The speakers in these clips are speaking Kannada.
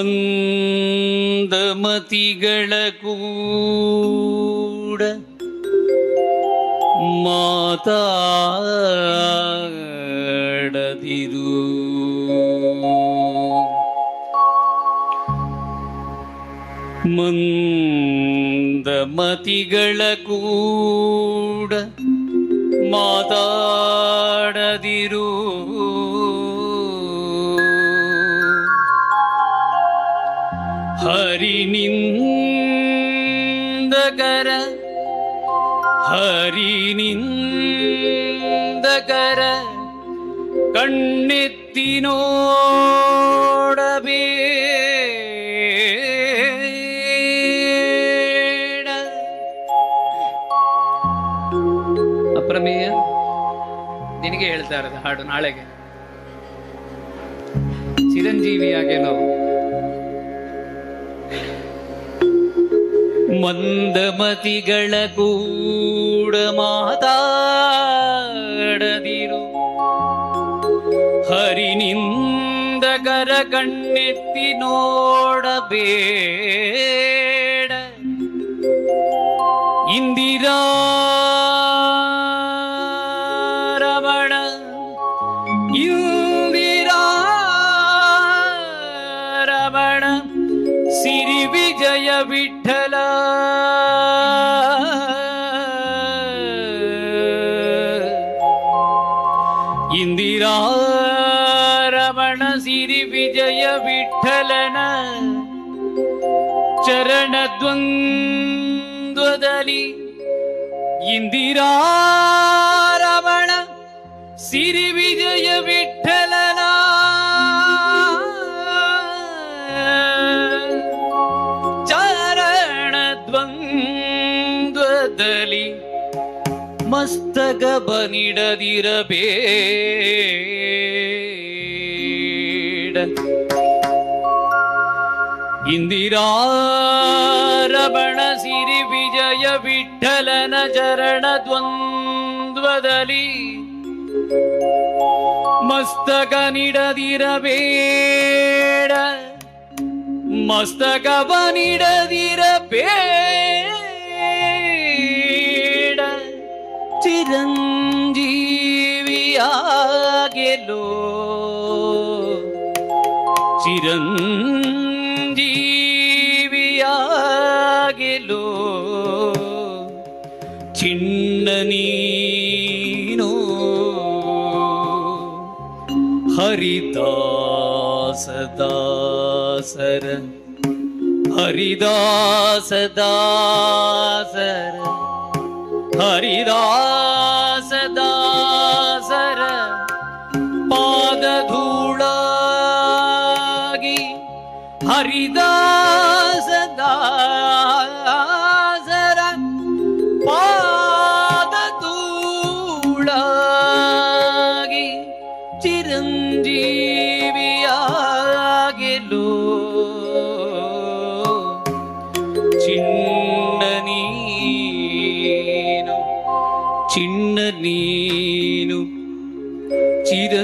ಮಂದಮತಿಗಳ ಕೂಡ ಮಾತಾಡದಿರು. ಮಂದಮತಿಗಳ ಕೂಡ ಮಾತಾಡದಿರು. ಹರಿನಿಂದಕರ ಹರಿನಿಂದಕರ ಕಣ್ಣೆತ್ತಿ ನೋಡಬೇಡ ಅಪ್ರಮೇಯ ನಿನಗೆ ಹೇಳ್ತಾ ಇರೋದು ಹಾಡು ನಾಳೆಗೆ. ಚಿರಂಜೀವಿಯಾಗೇನೋ ಮಂದಮತಿಗಳ ಕೂಡ ಮಾತಾಡದಿರು. ಹರಿನಿಂದ ಕರ ಕಣ್ಣೆತ್ತಿ ನೋಡಬೇಡ. ಇಂದಿರಾ ರಮಣ ಸಿರಿ ವಿಜಯ ವಿಠಲನ ಚರಣ ದ್ವಂದ್ವದಲ್ಲಿ ಇಂದಿರಾ ರಮಣ ಮಸ್ತಕ ಬನಿಡದಿರಬೇಡ. ಇಂದಿರಾ ರಮಣ ಸಿರಿ ವಿಜಯ ವಿಠಲನ ಚರಣ ದ್ವಂದ್ವದಲ್ಲಿ. ಮಸ್ತಕ ನಿಡದಿರಬೇಡ ಮಸ್ತಕ ನಿಡದಿರಬೇಡ ಚಿರಂಜೀವಿಯಾಗೆಲೋ? ಚಿರಂಜೀವಿಯಾಗೆಲೋ? ಚಿನ್ನ ಹರಿದಾಸದಾಸರ ಹರಿದಾಸದಾಸರ. ಹರಿದಾಸದಾಸರ ಹರಿದಾಸದಾಸರ ಪಾದಧೂಳಾಗಿ ಹರಿದಾಸದಾಸರ ನೀನು ಚಿರಂಜೀವಿಯ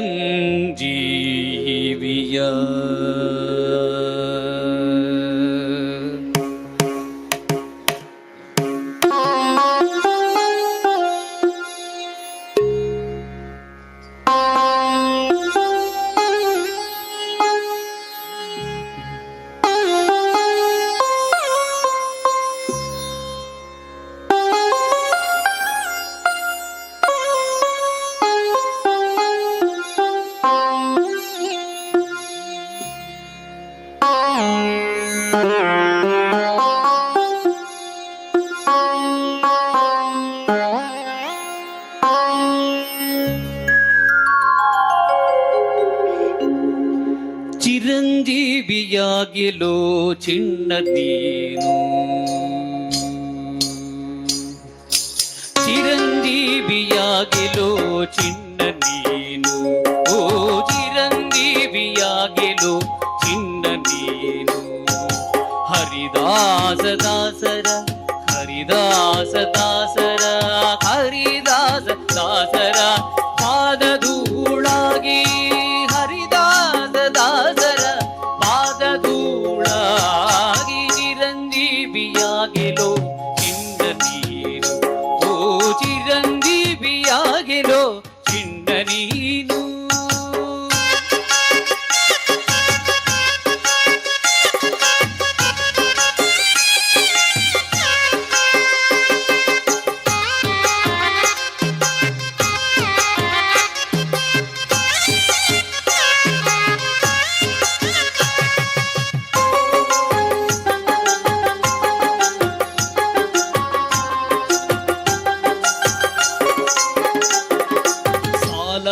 ಚಿರಂಜೀವಿಯಾಗಿಲೋ ಚಿನ್ನ ನೀನು ಚಿರಂಜೀವಿಯಾಗಿಲೋ ಚಿನ್ನ ನೀನು ಓ ಚಿರಂಜೀವಿಯಾಗಿಲೋ ಚಿನ್ನ ನೀನು ಹರಿದಾಸ ದಾಸರ ಹರಿದಾಸ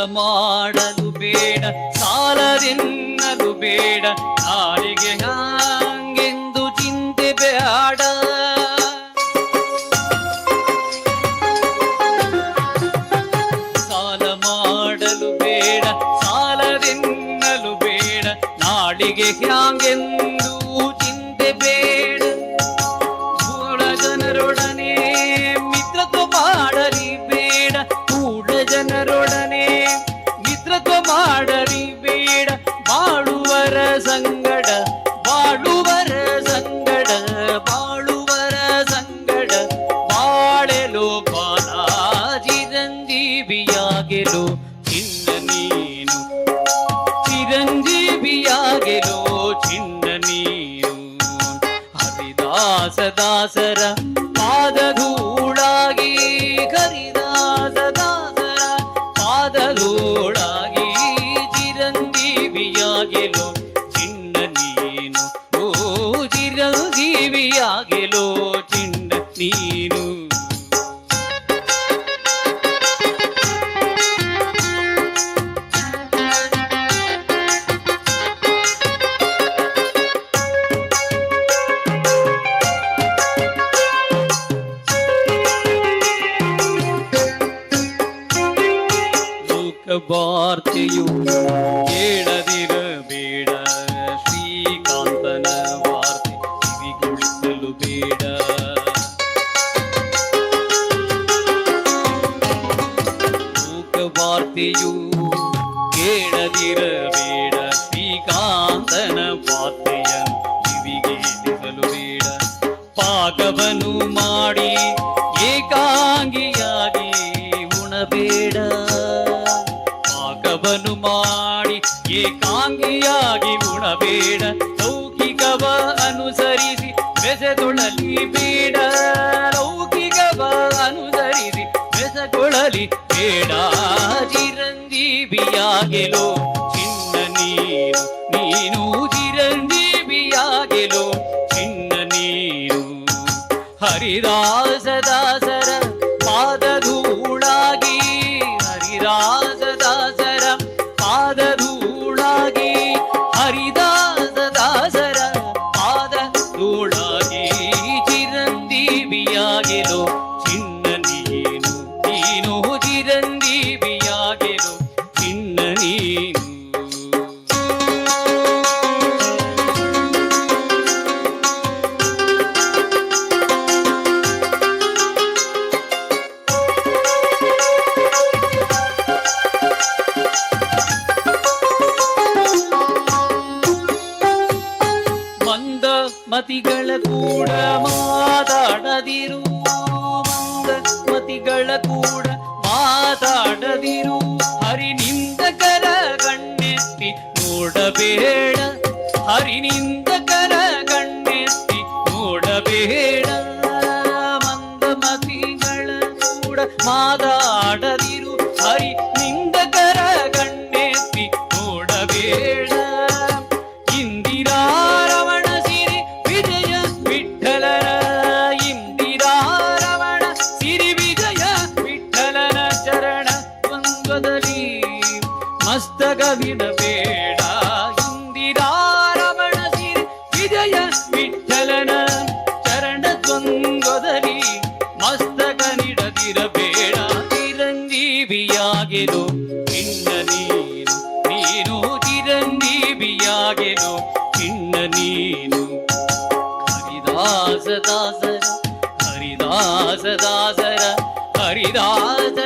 ಮಾಡಲು ಬೇಡ, ಸಾಲದಿನ್ನಲು ಬೇಡ, ನಾಳೆಗೆ ಹಾಂಗೆಂದು ಚಿಂತೆ ಬೇಡ. ಸಾಲ ಮಾಡಲು ಬೇಡ, ಸಾಲದಿನ್ನಲು ಬೇಡ ನಾಡಿಗೆ ಹ್ಯಾಂಗೆಂದು ಹರಿದಾಸ ಲೋಕವಾರ್ತೆಯು ಕೇಳದಿರಬೇಡ ಶ್ರೀಕಾಂತನ ವಾರ್ತೆ ಕಿವಿಗೊಳಿಸಲು ಬೇಡ ಲೋಕವಾರ್ತೆಯು ಕೇಳದಿರಬೇಡ ಶ್ರೀಕಾಂತನ ವಾರ್ತೆಯ ಕಿವಿಗೇಳಿಸಲು ಬೇಡ ಪಾಕವನ್ನು ಮಾಡಿ ಏಕಾಂಗಿಯಾಗಿ ಉಣಬೇಡ ಪಾಕವನ್ನು ಮಾಡಿ ಏಕಾಂಗಿಯಾಗಿ ಉಣಬೇಡ. ಲೌಕಿಕವ ಅನುಸರಿಸಿ ಬೆಸೆದೊಳಲಿ ಬೇಡ. ಲೌಕಿಕವ ಅನುಸರಿಸಿ ಬೆಸಗೊಳ್ಳಲಿ ಬೇಡ. ಚಿರಂಜೀವಿಯಾಗೆಲೋ ಚಿರಂಜೀವಿಯಾಗೆಲೋ ಮತಿಗಳ ಕೂಡ ಮಾತಾಡದಿರು ಮತಿಗಳ ಕೂಡ ಮಾತಾಡದಿರು ಹರಿನಿಂದಕರ ಕಣ್ಣೆತ್ತಿ ನೋಡಬೇಡ. ಹರಿ ಕಣ್ಣೆತ್ತಿ ಚಿರಂಜೀವಿಯಾಗೆನು ಚಿನ್ನ ನೀನು ನೀನು ಚಿರಂಜೀವಿಯಾಗೆನು ಚಿನ್ನ ನೀನು. ಹರಿದಾಸ ದಾಸರ ಹರಿದಾಸ ದಾಸರ ಹರಿದಾಸ